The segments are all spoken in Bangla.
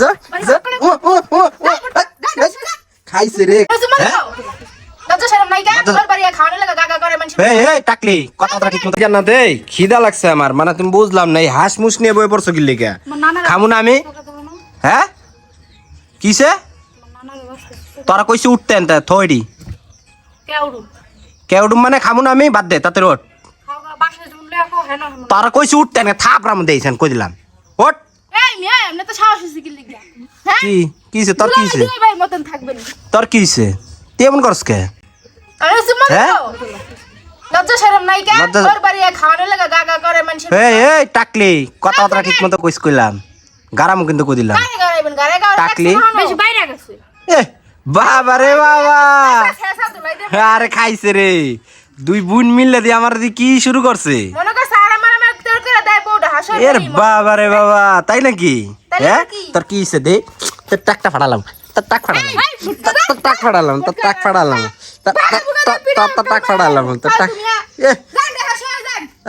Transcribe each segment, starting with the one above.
যা যা ও ও ও ও, খাইছে রে। হ্যাঁ? খিদা লাগছে আমার মানে তুমি বুঝলাম না এই হাঁস মুস নিয়ে বই পড়ছো কি? লেগে খামু না আমি? হ্যাঁ? কিসে? তোরা কইছি উঠতেন তা থইডি। কেউড়ু কেউডুম মানে খামু না আমি বাদ দে তাতে হেন তোরা কইছি উঠতেন থাপ রাম দেইছেন কই দিলাম। মিয়া এমনি তো সাহস হইছে কি লিগা হ্যাঁ কি? কিসে তোর কিসে তোর কিসে তুই এমন করস কে? হ্যাঁ? টাকলি ঠিক মতো কইস কইলাম। গারাম কিন্তু কই দিলাম। টাকলি? বেশি বাইরে গেছে। এ বাবা রে বাবা। শেষা আরে খাইছে রে। দুই বোন মিললে দিয়ে আমার কি শুরু করছে? মনে এর বাবা রে বাবা তাই নাকি? হ্যাঁ? তোর কি হইছে দে? তোর টাকটা ফাড়ালাম। তোর টাক ফুটতে তোর টাক ফাড়ালাম তোর টাক ফাড়ালাম। তোর টাক ফাড়ালাম। তোর টাক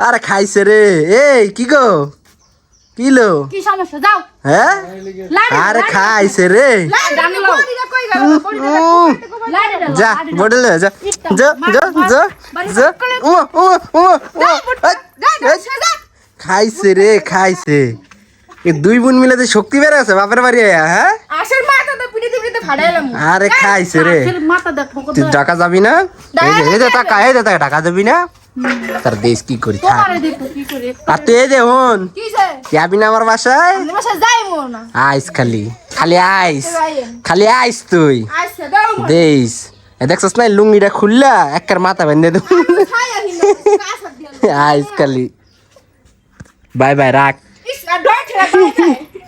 আরে খাইছে রে। এই কি গো? কি লো? কি সমস্যা? যাও। হ্যাঁ? আরে খাইছে রে। যা বডলে যা। যা যা যা। যা। ও ও ও খাইছে রে খাইছে। এই দুই বোন মিলে যে শক্তি বেড়ে আছে বাপের বাড়ি আয়া, হ্যাঁ? আসল মাথা তো পিড়িতে পিড়িতে ফাড়াইলাম আরে খাইছে রে। মাথা দেখ তুই ঢাকা যাবি না? এই যে টাকা এই যে টাকা ঢাকা যাবি না? তার দেশ কি করি থাক। আর তুই এই যে হন যাবি না আমার বাসায়? আইস খালি খালি আইস খালি আইস তুই। দেশ এ দেখছস না লুঙ্গিটা খুললা একের মাথা বেঁধে দেব। আইস খালি। বাই বাই রাখ। 下，拜拜。